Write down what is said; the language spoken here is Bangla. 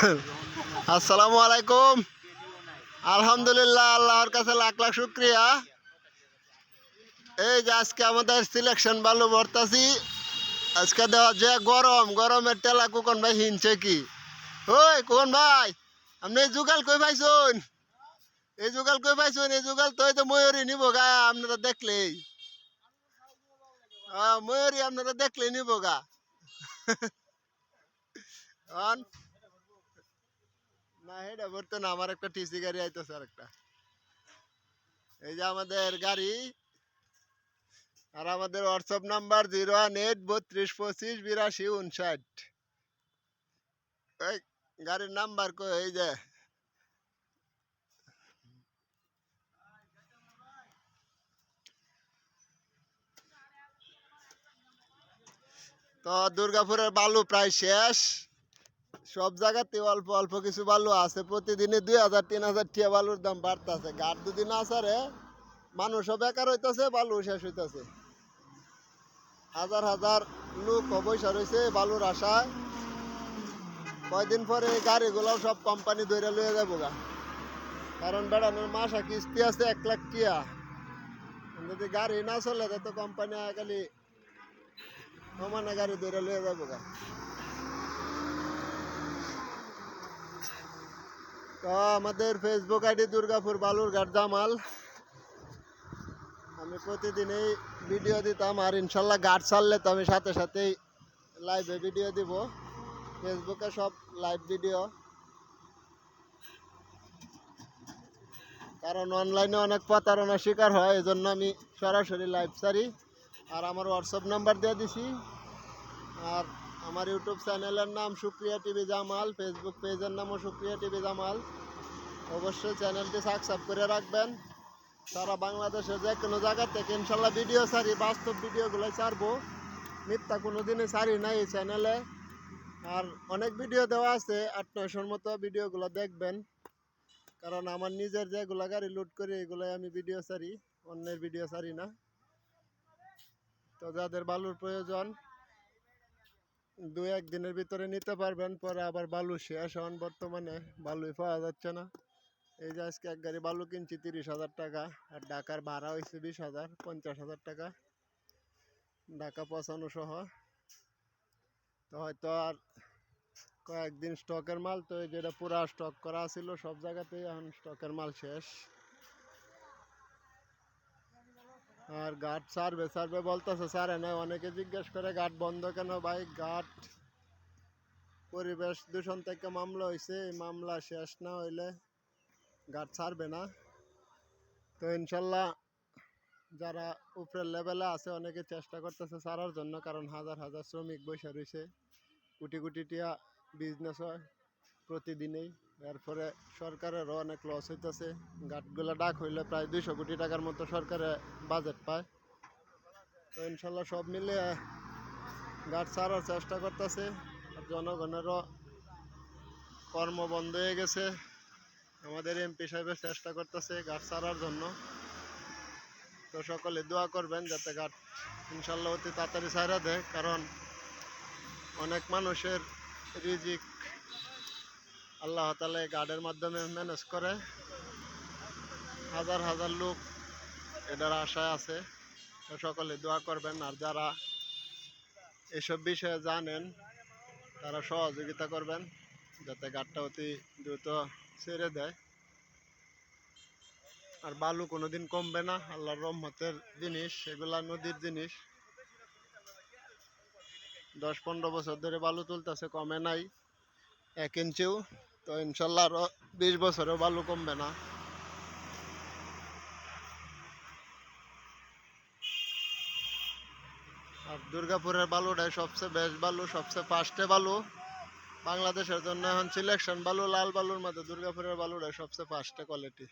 আসসালামু আলাইকুম। আলহামদুলিল্লাহ, আল্লাহর কাছে লাখ লাখ শুক্রিয়া। এই যে আজকে আমাদের সিলেকশন ভালো ভরতাছি, আজকে দেওয়া যে গরম, গরমের তেলা কুকন ভাই হিনছে কি? ওই কোন ভাই, আপনি যুগাল কই পাইছুন? এই যুগাল কই পাইছুন? এই যুগাল তো এই তো ময়ূরী নিব গা, আপনারা দেখলেই। ময়ূরী আপনারা দেখলে নিব গা। না, এটা বলতো না, আমার একটা টিসি গাড়ি আইতেছে আর একটা এই যে আমাদের গাড়ি, আর আমাদের WhatsApp number zero one eight বত্রিশ, পঁচিশ, বিরাশি উনষাট ওই গাড়ির নাম্বার কই, এই যে। তো দুর্গাপুরের বালু প্রায় শেষ। সব জায়গাতে অল্প অল্প কিছু বালু আছে। প্রতিদিনে দুই হাজার, তিন হাজার টিয়া বালুর দাম বাড়তেছে। গার দুদিন আসারে মানুষও বেকার হইতেছে, বালু শেষ হইতাছে। হাজার হাজার লোক পয়সা রয়েছে বালুর আশায়। কয়দিন পরে এই গাড়িগুলো সব কোম্পানি ধরে লয়ে যাব গা। কারণ বেড়ানোর মাসা কিস্তি আছে এক লাখ টিয়া। যদি গাড়ি না চলে তো কোম্পানি খালি সমানে গাড়ি ধরে লয়ে যাব গা। তো আমাদের ফেসবুক আইডি দুর্গাপুর বালুরঘাট জামাল। আমি প্রতিদিনই ভিডিও দিতাম আর ইনশাল্লাহ গাছ ছাড়লে তো আমি সাথে সাথেই লাইভে ভিডিও দিব। ফেসবুকে সব লাইভ ভিডিও কারণ অনলাইনে অনেক প্রতারণার শিকার হয় এই জন্য আমি সরাসরি লাইভ সারি আর আমার হোয়াটসঅ্যাপ নাম্বার দিয়ে দিছি। আর আমার ইউটিউব চ্যানেলের নাম সুক্রিয়া টিভি জামাল ফেসবুক পেজের নামও সুক্রিয়া টিভি জামাল। অবশ্যই চ্যানেলটি সাবস্ক্রাইব করে রাখবেন। সারা বাংলাদেশের যে কোনো জায়গা থেকে ইনশাল্লাহ ভিডিও ছাড়ি, বাস্তব ভিডিওগুলো ছাড়বো। মিথ্যা কোনো দিনই ছাড়ি নাই এই চ্যানেলে। আর অনেক ভিডিও দেওয়া আছে, আট নয়শোর মতো ভিডিওগুলো দেখবেন। কারণ আমার নিজের যেগুলো গাড়ি লুট করি, এগুলোই আমি ভিডিও ছাড়ি, অন্যের ভিডিও ছাড়ি না। তো যাদের বালুর প্রয়োজন দু, এক দিনের ভিতরে নিতে পারবেন, পরে আবার বালু শেষ হন। বর্তমানে বালুই পাওয়া যাচ্ছে না। এই যে আজকে এক গাড়ি বালু কিনছি তিরিশ হাজার টাকা, আর ঢাকার ভাড়া হয়েছে বিশ হাজার, পঞ্চাশ হাজার টাকা। ঢাকা পৌঁছানো সহ। তো হয়তো আর কয়েকদিন স্টকের মাল, তো যেটা পুরা স্টক করা ছিল, সব জায়গাতেই এখন স্টকের মাল শেষ। আর গাট সারবে সারবে বলতেছে সারে না অনেকে জিজ্ঞেস করে গাট বন্ধ কেন ভাই? গাট পরিবেশ দূষণ থেকে মামলা হয়েছে এই মামলা শেষ না হইলে গাট ছাড়বে না। তো ইনশাল্লাহ যারা উপরের লেভেলে আছে, অনেকে চেষ্টা করতেছে ছাড়ার জন্য, কারণ হাজার হাজার শ্রমিক বসে রয়েছে। কোটি কোটি টিয়া বিজনেস হয় প্রতিদিনেই। এরপরে সরকারেরও অনেক লস হইতেছে। গাটগুলো ডাক হইলে প্রায় দুইশো কোটি টাকার মতো সরকারে বাজেট পায়। তো ইনশাল্লাহ সব মিলে গাট ছাড়ার চেষ্টা করতেছে। আর জনগণেরও কর্ম বন্ধ হয়ে গেছে। আমাদের এমপি সাহেবের চেষ্টা করতেছে গাছ ছাড়ার জন্য। তো সকলে দোয়া করবেন যাতে গাছ ইনশাল্লাহ অতি তাড়াতাড়ি ছাড়া দেয়। কারণ অনেক মানুষের রিজিক আল্লাহ তালা এই গার্ডের মাধ্যমে ম্যানেজ করে। হাজার হাজার লোক এটার আশায় আছে। সকলে দোয়া করবেন, আর যারা এসব বিষয়ে জানেন, তারা সহযোগিতা করবেন, যাতে গাড়টা অতি দ্রুত ছেড়ে দেয়। আর বালু কোনোদিন কমবে না, আল্লাহর রহমতের জিনিস এগুলা নদীর জিনিস। দশ পনেরো বছর ধরে বালু তুলতেছে, কমে নাই। এক ইঞ্চিও। তো ইনশাল্লাহ আরও বিশ বছরেও বালু কমবে না। আর দুর্গাপুরের বালুটাই সবচেয়ে বেস্ট বালু, সবচেয়ে ফার্স্টে বালু। বাংলাদেশের জন্য এখন সিলেকশন বালু, লাল বালুর মধ্যে দুর্গাপুরের বালুটাই সবচেয়ে ফার্স্টে কোয়ালিটি